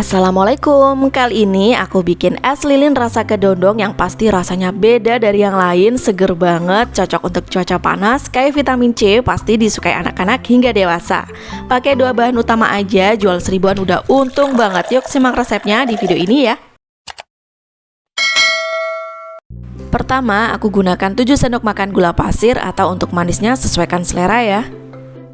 Assalamualaikum, kali ini aku bikin es lilin rasa kedondong yang pasti rasanya beda dari yang lain. Seger banget, cocok untuk cuaca panas, kayak vitamin C pasti disukai anak-anak hingga dewasa. Pakai dua bahan utama aja, jual seribuan udah untung banget. Yuk simak resepnya di video ini ya. Pertama, aku gunakan 7 sendok makan gula pasir atau untuk manisnya sesuaikan selera ya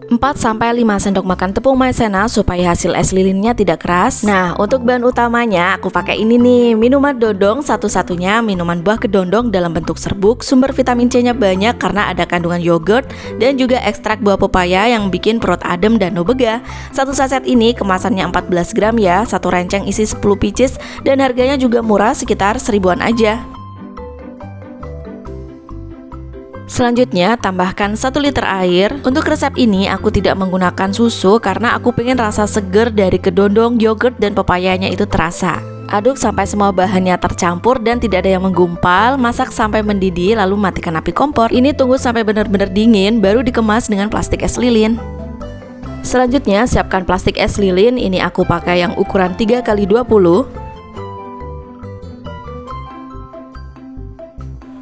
4-5 sendok makan tepung maizena supaya hasil es lilinnya tidak keras. Nah untuk bahan utamanya aku pakai ini nih. Minuman dodong satu-satunya minuman buah kedondong dalam bentuk serbuk. Sumber vitamin C nya banyak karena ada kandungan yogurt Dan juga ekstrak buah pepaya yang bikin perut adem dan no bega. Satu saset ini kemasannya 14 gram ya. Satu renceng isi 10 pieces Dan harganya juga murah sekitar seribuan aja Selanjutnya, tambahkan 1 liter air. Untuk resep ini, aku tidak menggunakan susu karena aku pengen rasa seger dari kedondong, yogurt, dan pepayanya itu terasa. Aduk sampai semua bahannya tercampur dan tidak ada yang menggumpal. Masak sampai mendidih, lalu matikan api kompor. Ini tunggu sampai benar-benar dingin, baru dikemas dengan plastik es lilin. Selanjutnya, siapkan plastik es lilin. Ini aku pakai yang ukuran 3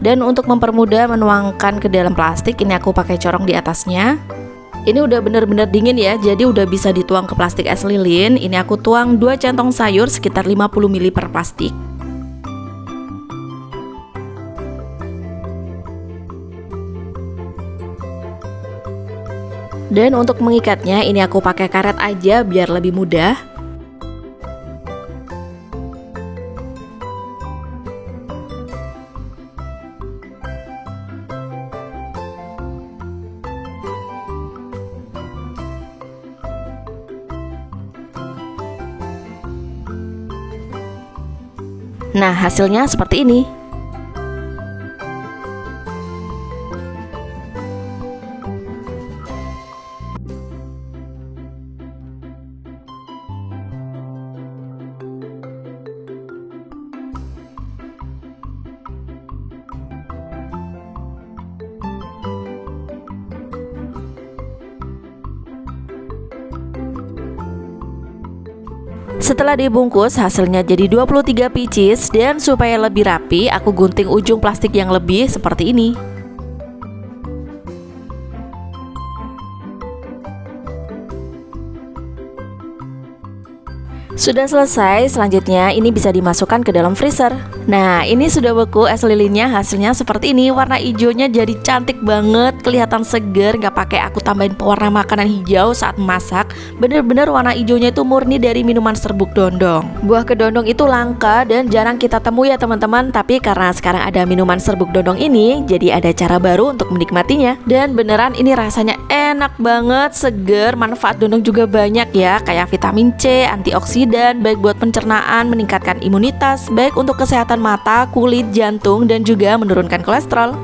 Dan untuk mempermudah menuangkan ke dalam plastik, ini aku pakai corong di atasnya. Ini udah bener-bener dingin ya, jadi udah bisa dituang ke plastik es lilin. Ini aku tuang 2 centong sayur sekitar 50 ml per plastik. Dan untuk mengikatnya, ini aku pakai karet aja biar lebih mudah. Nah, hasilnya seperti ini. Setelah dibungkus hasilnya jadi 23 pieces dan supaya lebih rapi aku gunting ujung plastik yang lebih seperti ini Sudah selesai, selanjutnya ini bisa dimasukkan ke dalam freezer. Nah ini sudah beku es lilinnya hasilnya seperti ini. Warna hijaunya jadi cantik banget, kelihatan seger Gak pakai aku tambahin pewarna makanan hijau saat masak. Bener-bener warna hijaunya itu murni dari minuman serbuk dondong. Buah kedondong itu langka dan jarang kita temui ya teman-teman. Tapi karena sekarang ada minuman serbuk dondong ini Jadi ada cara baru untuk menikmatinya. Dan beneran ini rasanya enak banget, seger Manfaat dondong juga banyak ya Kayak vitamin C, antioksidan dan baik buat pencernaan, meningkatkan imunitas, baik untuk kesehatan mata, kulit, jantung, dan juga menurunkan kolesterol.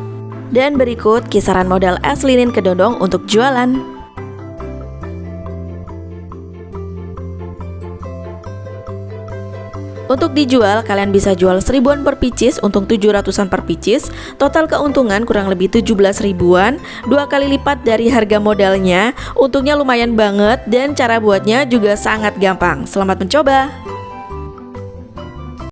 Dan berikut kisaran modal es linin kedondong untuk jualan. Untuk dijual, kalian bisa jual seribuan per pieces untung 700an per pieces. Total keuntungan kurang lebih 17 ribuan, dua kali lipat dari harga modalnya. Untungnya lumayan banget dan cara buatnya juga sangat gampang. Selamat mencoba.